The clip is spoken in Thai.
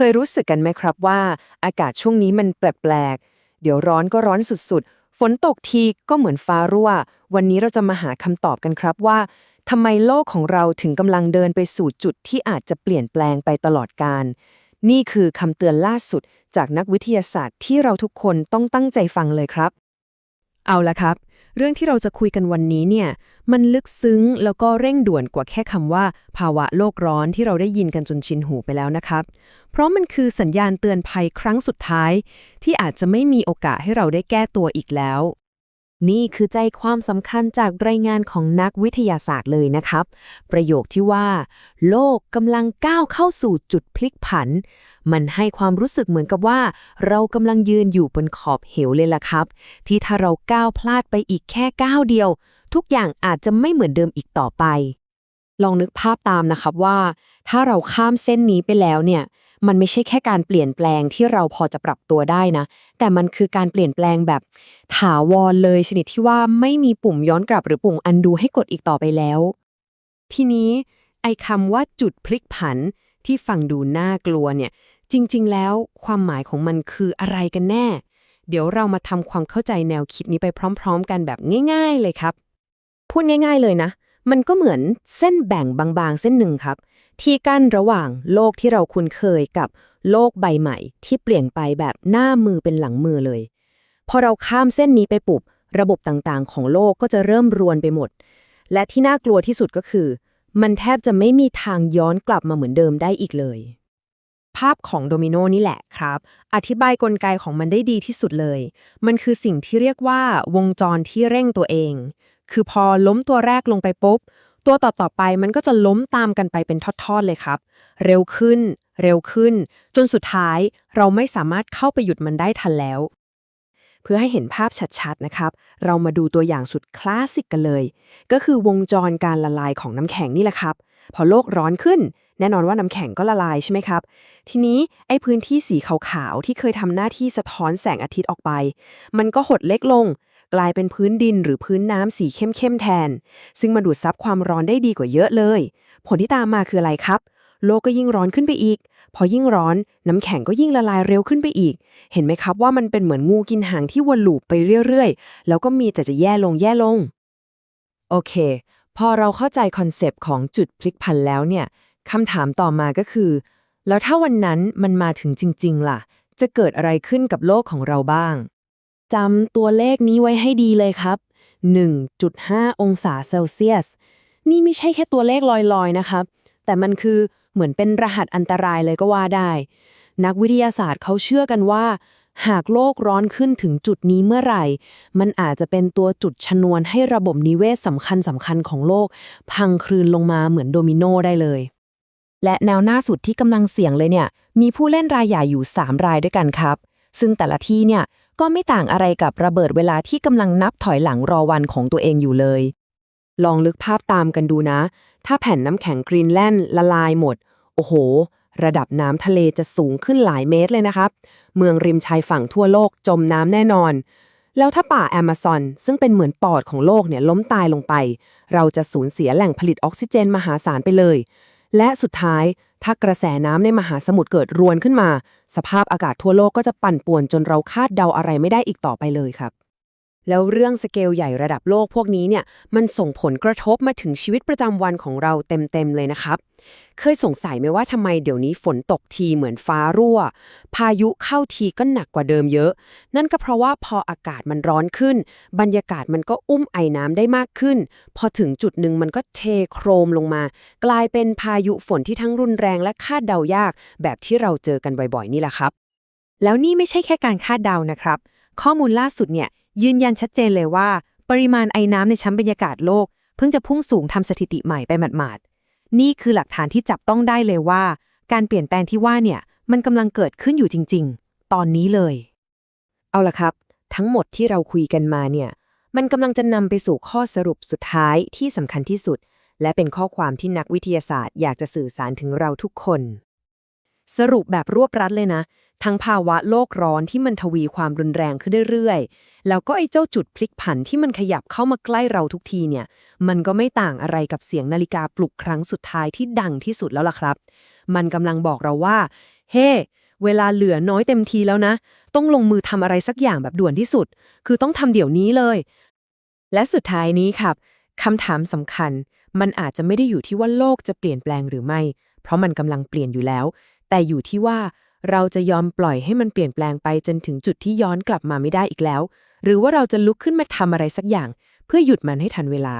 เคยรู้สึกกันไหมครับว่า อากาศช่วงนี้มันแปลกๆ เดี๋ยวร้อนก็ร้อนสุดๆ ฝนตกทีก็เหมือนฟ้ารั่ว วันนี้เราจะมาหาคำตอบกันครับว่าทำไมโลกของเราถึงกำลังเดินไปสู่จุดที่อาจจะเปลี่ยนแปลงไปตลอดกาลนี่คือคำเตือนล่าสุดจากนักวิทยาศาสตร์ที่เราทุกคนต้องตั้งใจฟังเลยครับ เอาละครับ เรื่องที่เราจะคุยกันวันนี้เนี่ยมันลึกซึ้งแล้วก็เร่งด่วนกว่าแค่คำว่า ภาวะโลกร้อนที่เราได้ยินกันจนชินหูไปแล้วนะครับ เพราะมันคือสัญญาณเตือนภัยครั้งสุดท้าย ที่อาจจะไม่มีโอกาสให้เราได้แก้ตัวอีกแล้ว นี่คือใจความสำคัญจากรายงานของนักวิทยาศาสตร์เลยนะครับ ประโยคที่ว่า โลกกำลังก้าวเข้าสู่จุดพลิกผัน มันให้ความรู้สึกเหมือนกับว่า เรากำลังยืนอยู่บนขอบเหวเลยล่ะครับ ที่ถ้าเราก้าวพลาดไปอีกแค่ก้าวเดียว ทุกอย่างอาจจะไม่เหมือนเดิมอีกต่อไป ลองนึกภาพตามนะครับว่า ถ้าเราข้ามเส้นนี้ไปแล้วเนี่ย มันไม่ใช่แค่การเปลี่ยนแปลงที่เราพอจะปรับตัวได้นะ แต่มันคือการเปลี่ยนแปลงแบบถาวรเลยชนิดที่ว่าไม่มีปุ่มย้อนกลับหรือปุ่มอันดูให้กดอีกต่อไปแล้ว ทีนี้ไอ้คำว่าจุดพลิกผันที่ฟังดูน่ากลัวเนี่ย จริง ๆ แล้วความหมายของมันคืออะไรกันแน่ เดี๋ยวเรามาทำความเข้าใจแนวคิดนี้ไปพร้อม ๆ กันแบบง่าย ๆ เลยครับ พูดง่าย ๆ เลยนะ มันก็เหมือนเส้นแบ่งบางๆ เส้นหนึ่งครับ ที่กั้นระหว่างโลกที่เราคุ้นเคยกับโลกใบใหม่ ที่เปลี่ยนไปแบบหน้ามือเป็นหลังมือเลย พอเราข้ามเส้นนี้ไปปุบระบบต่างๆ ของโลกก็จะเริ่มรวนไปหมด และที่น่ากลัวที่สุดก็คือ มันแทบจะไม่มีทางย้อนกลับมาเหมือนเดิมได้อีกเลย ภาพของโดมิโนนี่แหละครับ อธิบายกลไกของมันได้ดีที่สุดเลย มันคือสิ่งที่เรียกว่าวงจรที่เร่งตัวเอง คือพอล้มตัวแรกลงไปปุ๊บ ตัวต่อๆไปมันก็จะล้มตามกันไปเป็นทอดๆเลยครับ เร็วขึ้น เร็วขึ้น จนสุดท้ายเราไม่สามารถเข้าไปหยุดมันได้ทันแล้ว เพื่อให้เห็นภาพชัดๆนะครับ เรามาดูตัวอย่างสุดคลาสสิกกันเลย ก็คือวงจรการละลายของน้ำแข็งนี่แหละครับ พอโลกร้อนขึ้นแน่นอนว่าน้ำแข็งก็ละลายใช่ไหมครับ ทีนี้ไอ้พื้นที่สีขาวๆที่เคยทำหน้าที่สะท้อนแสงอาทิตย์ออกไป มันก็หดเล็กลง กลายเป็นพื้นดินหรือพื้นน้ำสีเข้มๆแทน ซึ่งมาดูดซับความร้อนได้ดีกว่าเยอะเลย ผลที่ตามมาคืออะไรครับ โลกก็ยิ่งร้อนขึ้นไปอีก พอยิ่งร้อน น้ำแข็งก็ยิ่งละลายเร็วขึ้นไปอีก เห็นไหมครับว่ามันเป็นเหมือนงูกินหางที่วนลูปไปเรื่อยๆ แล้วก็มีแต่จะแย่ลงแย่ลง โอเค พอเราเข้าใจคอนเซปต์ของจุดพลิกผันแล้วเนี่ยคำถามต่อมาก็คือ แล้วถ้าวันนั้นมันมาถึงจริง ๆ ล่ะ จะเกิดอะไรขึ้นกับโลกของเราบ้าง จำตัวเลขนี้ไว้ให้ดีเลยครับ 1.5 องศาเซลเซียส นี่ไม่ใช่แค่ตัวเลขลอยๆ นะครับ แต่มันคือเหมือนเป็นรหัสอันตรายเลยก็ว่าได้ นักวิทยาศาสตร์เขาเชื่อกันว่า หากโลกร้อนขึ้นถึงจุดนี้เมื่อไหร่ มันอาจจะเป็นตัวจุดชนวนให้ระบบนิเวศสำคัญสำคัญของโลก พังคลืนลงมาเหมือนโดมิโนได้เลย และแนวหน้าสุดที่กำลังเสี่ยงเลยเนี่ย มีผู้เล่นรายใหญ่อยู่ 3 รายด้วยกันครับ ซึ่งแต่ละที่เนี่ย ก็ไม่ต่างอะไรกับระเบิดเวลาที่กำลังนับถอยหลังรอวันของตัวเองอยู่เลย ลองลึกภาพตามกันดูนะ ถ้าแผ่นน้ำแข็งกรีนแลนด์ละลายหมด โอ้โห ระดับน้ำทะเลจะสูงขึ้นหลายเมตรเลยนะครับ เมืองริมชายฝั่งทั่วโลกจมน้ำแน่นอน แล้วถ้าป่าแอมะซอน ซึ่งเป็นเหมือนปอดของโลกเนี่ยล้มตายลงไป เราจะสูญเสียแหล่งผลิตออกซิเจนมหาศาลไปเลย และสุดท้าย ถ้ากระแสน้ำในมหาสมุทรเกิดรวนขึ้นมา สภาพอากาศทั่วโลกก็จะปั่นป่วนจนเราคาดเดาอะไรไม่ได้อีกต่อไปเลยครับ แล้วเรื่องสเกลใหญ่ระดับโลกพวกนี้เนี่ยมันส่งผลกระทบมาถึงชีวิตประจำวันของเราเต็มๆเลยนะครับ เคยสงสัยไหมว่าทำไมเดี๋ยวนี้ฝนตกทีเหมือนฟ้ารั่ว พายุเข้าทีก็หนักกว่าเดิมเยอะ นั่นก็เพราะว่าพออากาศมันร้อนขึ้น บรรยากาศมันก็อุ้มไอน้ำได้มากขึ้น พอถึงจุดหนึ่งมันก็เทโครมลงมา กลายเป็นพายุฝนที่ทั้งรุนแรงและคาดเดายาก แบบที่เราเจอกันบ่อยๆ นี่แหละครับ แล้วนี่ไม่ใช่แค่การคาดเดานะครับ ข้อมูลล่าสุดเนี่ย ยืนยันชัดเจนเลยว่า ปริมาณไอ้น้ำในชั้นบรรยากาศโลก เพิ่งจะพุ่งสูงทำสถิติใหม่ไปหมาดๆ นี่คือหลักฐานที่จับต้องได้เลยว่า การเปลี่ยนแปลงที่ว่าเนี่ย มันกำลังเกิดขึ้นอยู่จริง ๆ ตอนนี้เลย เอาละครับ ทั้งหมดที่เราคุยกันมาเนี่ย มันกำลังจะนำไปสู่ข้อสรุปสุดท้ายที่สำคัญที่สุด และเป็นข้อความที่นักวิทยาศาสตร์ อยากจะสื่อสารถึงเราทุกคน สรุปแบบรวบรัดเลยนะ ทั้งภาวะโลกร้อนที่มันทวีความรุนแรงขึ้นเรื่อยๆ แล้วก็ไอ้เจ้าจุดพลิกผันที่มันขยับเข้ามาใกล้เราทุกทีเนี่ย มันก็ไม่ต่างอะไรกับเสียงนาฬิกาปลุกครั้งสุดท้ายที่ดังที่สุดแล้วล่ะครับ มันกำลังบอกเราว่า เฮ้เวลาเหลือน้อยเต็มทีแล้วนะ ต้องลงมือทำอะไรสักอย่างแบบด่วนที่สุด คือต้องทำเดี๋ยวนี้เลย และสุดท้ายนี้ครับคำถามสำคัญ มันอาจจะไม่ได้อยู่ที่ว่าโลกจะเปลี่ยนแปลงหรือไม่ เพราะมันกำลังเปลี่ยนอยู่แล้ว แต่อยู่ที่ว่าเราจะยอมปล่อยให้มันเปลี่ยนแปลงไปจนถึงจุดที่ย้อนกลับมาไม่ได้อีกแล้ว หรือว่าเราจะลุกขึ้นมาทำอะไรสักอย่าง เพื่อหยุดมันให้ทันเวลา